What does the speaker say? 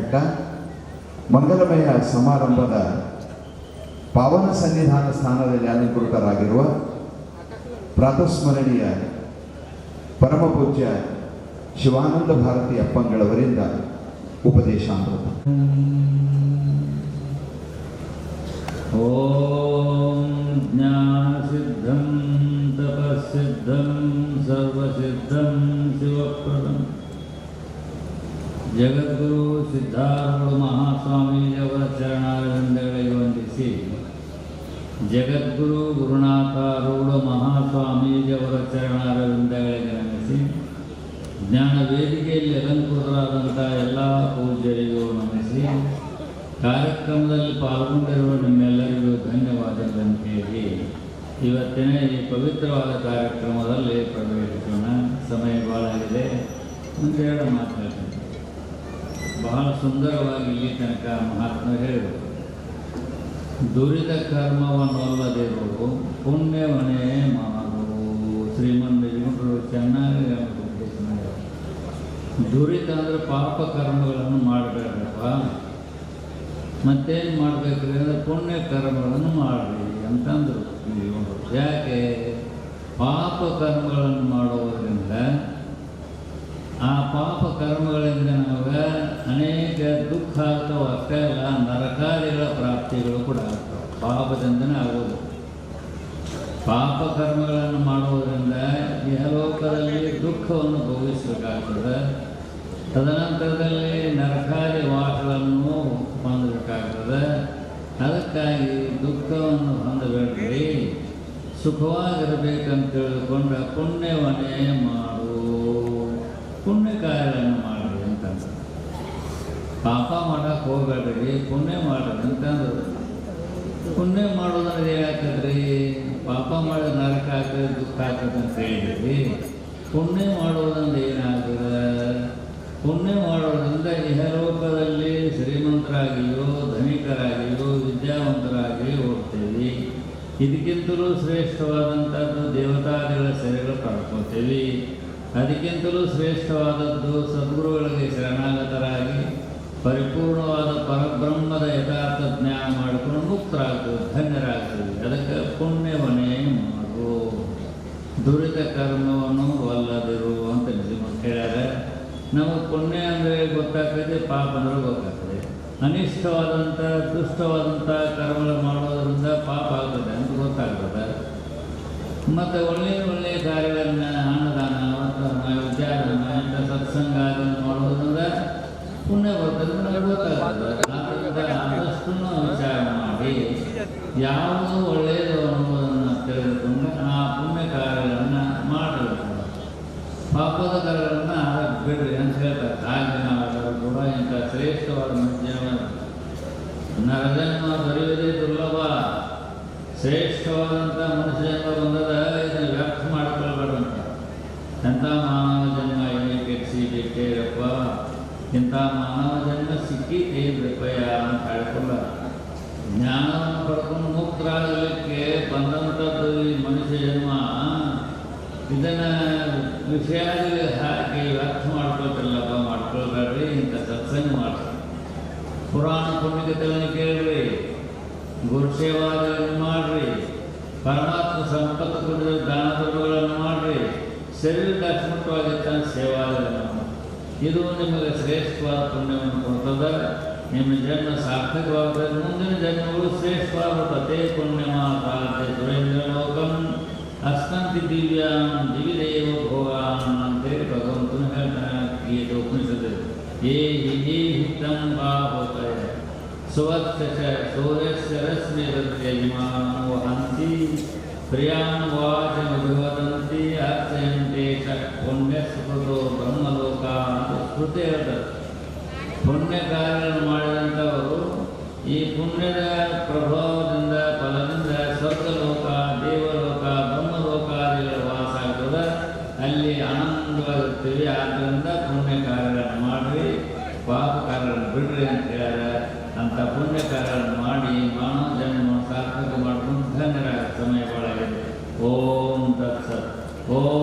ಅಕ್ಕ ಮಂಗಲಮಯ ಸಮಾರಂಭದ ಪಾವನ ಸನ್ನಿಧಾನ ಸ್ಥಾನದಲ್ಲಿ ಅಲಂಕೃತರಾಗಿರುವ ಪ್ರಾತಸ್ಮರಣೀಯ ಪರಮ ಪೂಜ್ಯ ಶಿವಾನಂದ ಭಾರತಿ ಅಪ್ಪಂಗಳವರಿಂದ ಉಪದೇಶಾಮೃತ. ಓಂ ಜ್ಞಾನಸಿದ್ಧಂ, ತಪಸ್ಸಿದ್ಧಂ, ಸರ್ವಸಿದ್ಧಂ, ಶಿವಪ್ರದಂ. ಜಗತ್ ಸಿದ್ಧಾರೂಢ ಮಹಾಸ್ವಾಮೀಜಿಯವರ ಚರಣಾರವಿಂದಗಳಿಗೆ ವಂದಿಸಿ ಜಗದ್ಗುರು ಗುರುನಾಥಾರೂಢ ಮಹಾಸ್ವಾಮೀಜಿಯವರ ಚರಣಾರವಿಂದಗಳಿಗೆ ನಮಿಸಿ ಜ್ಞಾನ ವೇದಿಕೆಯಲ್ಲಿ ಅಲಂಕೃತರಾದಂಥ ಎಲ್ಲ ಪೂಜ್ಯರಿಗೂ ನಮಿಸಿ. ಕಾರ್ಯಕ್ರಮದಲ್ಲಿ ಪಾಲ್ಗೊಂಡಿರುವ ನಿಮ್ಮೆಲ್ಲರಿಗೂ ಧನ್ಯವಾದಗಳನ್ನು ಹೇಳಿ ಇವತ್ತಿನ ಈ ಪವಿತ್ರವಾದ ಕಾರ್ಯಕ್ರಮದಲ್ಲಿ ಪ್ರವೇಶಿಸೋಣ. ಸಮಯ ಭಾಳಾಗಿದೆ ಒಂದೆರಡು ಮಾತಾಡ್ತೀನಿ ಬಹಳ ಸುಂದರವಾಗಿ ಇಲ್ಲಿ ತನಕ ಮಹಾತ್ಮ ಹೇಳಿದರು. ದುರಿದ ಕರ್ಮವನ್ನೊಲ್ಲದಿರುವುದು ಪುಣ್ಯವನೇ ಮಾಡು. ಶ್ರೀಮಂತ ಜೀವರು ಚೆನ್ನಾಗಿ ದುರಿತ ಅಂದರೆ ಪಾಪ ಕರ್ಮಗಳನ್ನು ಮಾಡಬೇಡಪ್ಪ. ಮತ್ತೇನು ಮಾಡಬೇಕು ಅಂದರೆ ಪುಣ್ಯ ಕರ್ಮಗಳನ್ನು ಮಾಡಿರಿ ಅಂತಂದರು. ಯಾಕೆ? ಪಾಪ ಕರ್ಮಗಳನ್ನು ಮಾಡುವುದರಿಂದ ಆ ಪಾಪ ಕರ್ಮಗಳಿಂದ ಅನೇಕ ದುಃಖ ಅಥವಾ ಅಕ್ಕ ಅಲ್ಲ ನರಕಾದಿಗಳ ಪ್ರಾಪ್ತಿಗಳು ಕೂಡ ಆಗ್ತವೆ. ಪಾಪದಿಂದನೇ ಆಗೋದು. ಪಾಪ ಕರ್ಮಗಳನ್ನು ಮಾಡುವುದರಿಂದ ಯಹಲೋಕದಲ್ಲಿ ದುಃಖವನ್ನು ಭೋಗಿಸಬೇಕಾಗ್ತದೆ. ತದನಂತರದಲ್ಲಿ ನರಕಾದಿ ವಾಸಗಳನ್ನು ಹೊಂದಬೇಕಾಗ್ತದೆ. ಅದಕ್ಕಾಗಿ ದುಃಖವನ್ನು ಹೊಂದಬೇಡ್ರಿ. ಸುಖವಾಗಿರಬೇಕಂತ ತಿಳಿದುಕೊಂಡ ಪುಣ್ಯವನ್ನೇ ಮಾಡು. ಪುಣ್ಯ ಕಾರ್ಯಗಳನ್ನು ಪಾಪ ಮಾಡಕ್ಕೆ ಹೋಗಬೇಡ್ರಿ, ಪುಣ್ಯ ಮಾಡ್ರಿ ಅಂತಂದ್ರೆ ಪುಣ್ಯ ಮಾಡೋದಂದ್ರೆ ಏನಾಗ್ತದ್ರಿ? ಪಾಪ ಮಾಡಿದ ನರಕ ಆಗ್ತದೆ, ದುಃಖ ಆಗ್ತದೆ ಅಂತ ಹೇಳಿದ್ರಿ. ಪುಣ್ಯ ಮಾಡೋದಂದ್ರೆ ಏನಾಗ್ತದೆ? ಪುಣ್ಯ ಮಾಡೋದ್ರಿಂದ ಇಹಲೋಕದಲ್ಲಿ ಶ್ರೀಮಂತರಾಗಿಯೋ, ಧನಿಕರಾಗಿಯೋ, ವಿದ್ಯಾವಂತರಾಗಿಯೋ ಹೋಗ್ತೇವೆ. ಇದಕ್ಕಿಂತಲೂ ಶ್ರೇಷ್ಠವಾದಂಥದ್ದು ದೇವತಾದಿಗಳ ಸೆರೆಗಳು ಪಡ್ಕೋತೀವಿ. ಅದಕ್ಕಿಂತಲೂ ಶ್ರೇಷ್ಠವಾದದ್ದು ಸದ್ಗುರುಗಳಿಗೆ ಶರಣಾಗತರಾಗಿ ಪರಿಪೂರ್ಣವಾದ ಪರಬ್ರಹ್ಮದ ಯಥಾರ್ಥ ಜ್ಞಾನ ಮಾಡಿಕೊಂಡು ಮುಕ್ತರಾಗ್ತದೆ ಧನ್ಯರಾಗ್ತದೆ ಅದಕ್ಕೆ ಪುಣ್ಯವನೇ ಮಾಡು. ದುರಿತ ಕರ್ಮವನ್ನು ಒಲ್ಲದಿರು ಅಂತ ನಿಮಗೆ ಹೇಳ್ಯಾರ ನಮಗೆ ಪುಣ್ಯ ಅಂದರೆ ಗೊತ್ತಾಗ್ತದೆ, ಪಾಪ ಅಂದರೆ ಗೊತ್ತಾಗ್ತದೆ. ಅನಿಷ್ಟವಾದಂಥ, ದುಷ್ಟವಾದಂಥ ಕರ್ಮಗಳು ಮಾಡೋದರಿಂದ ಪಾಪ ಆಗ್ತದೆ ಅಂತ ಗೊತ್ತಾಗ್ತದೆ. ಮತ್ತು ಒಳ್ಳೆಯ ಒಳ್ಳೆಯ ಕಾರ್ಯಗಳನ್ನು ಅನ್ನದಾನ ವಿಚಾರನ ಇಂಥ ಸತ್ಸಂಗ ಪುಣ್ಯ ಬರ್ತದೆ ನಮಗೆ ಗೊತ್ತಾಗ್ತದೆ. ಆದ್ದರಿಂದ ಆದಷ್ಟು ವಿಚಾರ ಮಾಡಿ, ಯಾವುದು ಒಳ್ಳೆಯದು ಅನ್ನೋದನ್ನು ತಿಳಿದುಕೊಂಡು ಆ ಪುಣ್ಯ ಕಾರ್ಯಗಳನ್ನು ಮಾಡಬೇಕು ಪಾಪದ ಕಾರ್ಯಗಳನ್ನು ಬಿಡ್ರಿ ಅಂತ ಹೇಳ್ತಾರೆ. ನಾವೆಲ್ಲರೂ ಕೂಡ ಇಂಥ ಶ್ರೇಷ್ಠವಾದ ಮನುಷ್ಯನ ನರಜನ್ಮ ದೊರೆಯುವುದೇ ದುರ್ಲಭ. ಶ್ರೇಷ್ಠವಾದಂಥ ಮನುಷ್ಯ ಬಂದದ ಇದನ್ನು ವ್ಯರ್ಥ ಮಾಡಿಕೊಳ್ಬೇಡಂತ ಎಂಥ ಮಾನವ ಜನ್ಮ ಏನೇ ಕೆಡಿಸಿ ಬಿಟ್ಟೇರಪ್ಪ ಇಂಥ ಮಾನವ ಜನ್ಮ ಸಿಕ್ಕಿ ಏನ್ರಪ್ಪಯ್ಯ ಅಂತ ಹೇಳ್ಕೊಂಡ ಜ್ಞಾನವನ್ನು ಪಡ್ಕೊಂಡು ಮುಕ್ತರಾಗಲಿಕ್ಕೆ ಬಂದಂಥದ್ದು ಈ ಮನುಷ್ಯ ಜನ್ಮ. ಇದನ್ನು ವಿಷಯದಲ್ಲಿ ಹಾಕಿ ವ್ಯರ್ಥ ಮಾಡ್ಕೊಳ್ತಿಲ್ಲಪ್ಪ ಮಾಡ್ಕೊಳ್ಬೇಡ್ರಿ, ಇಂಥ ಸತ್ಸಂಗ ಮಾಡ್ತಾರೆ ಪುರಾಣ ಪುಣ್ಯಕತೆಗಳನ್ನು ಕೇಳ್ರಿ ಗುರು ಸೇವಾಗಳನ್ನು ಮಾಡ್ರಿ, ಪರಮಾತ್ಮ ಸಂಪತ್ತು ದಾನ ಧರ್ಮಗಳನ್ನು ಮಾಡ್ರಿ. ಶರೀರಕ್ಕೆ ಅಚ್ಚುಮುಟ್ಟವಾಗಿದ್ದ ಸೇವಾದಿಗಳನ್ನು. ಇದು ನಿಮಗೆ ಶ್ರೇಷ್ಠವಾದ ಪುಣ್ಯವನ್ನು ಕೊಡ್ತದೆ ನಿಮ್ಮ ಜನ್ಮ ಸಾರ್ಥಕವಾಗ್ತದೆ ಮುಂದಿನ ಜನ್ಮಗಳು ಶ್ರೇಷ್ಠವಾಗುತ್ತದೆ ಪುಣ್ಯಮಾತೆ ಸುರೇಂದ್ರ ಲೋಕಂ ಅಸ್ಕಂತಿ ದಿವ್ಯಾಂ ದಿವಿದೇವ ಭೋಗಾನ್ ಅಂತೇಳಿ ಭಗವಂತನು ಹೇಳ್ತಾನೆ ಗೀತೆ ಉಪನಿಷತ್ತು ಏ ಹಿ ಹಿತಂ ಭಾವತಯ ಸ್ವಚ್ಛ ಸೂರ್ಯಸ್ಯ ರಶ್ಮಿರತ್ಯಜಮಾನೋ ವಹಂತಿ ಪ್ರಿಯಾನ್ ವಾಚಮಭಿವದಂತಿ ಅರ್ಚಯಂತೆ ಚ ಪುಣ್ಯ ಸುಕೃತೋ ಬ್ರಹ್ಮಲೋಕ ಹೇಳ್ತಾರೆ ಪುಣ್ಯ ಕಾರ್ಯ ಮಾಡಿದಂಥವರು, ಈ ಪುಣ್ಯದ ಪ್ರಭಾವದಿಂದ, ಫಲದಿಂದ ಸ್ವರ್ಗಲೋಕ, ದೇವಲೋಕ ಬ್ರಹ್ಮಲೋಕಾದಿಗಳ ವಾಸ ಆಗ್ತದೆ. ಅಲ್ಲಿ ಆನಂದವಾಗಿರ್ತೀವಿ ಆದ್ದರಿಂದ ಪುಣ್ಯ ಕಾರ್ಯಗಳನ್ನು ಮಾಡಿರಿ ಪಾಪ ಕಾರ್ಯಗಳನ್ನು ಬಿಡ್ರಿ ಅಂತ ಹೇಳ್ಯಾರ. ಅಂತ ಪುಣ್ಯ ಕಾರ್ಯಗಳನ್ನು ಮಾಡಿ ಮಾನವ ಜನ್ಮ ಸಾರ್ಥಕ ಮಾಡ್ಕೊಂಡು ಧನ್ಯರ ಸಮಯ ಬಾಳಾಗಿದೆ ಓಂ ತತ್ಸತ್. ಓಂ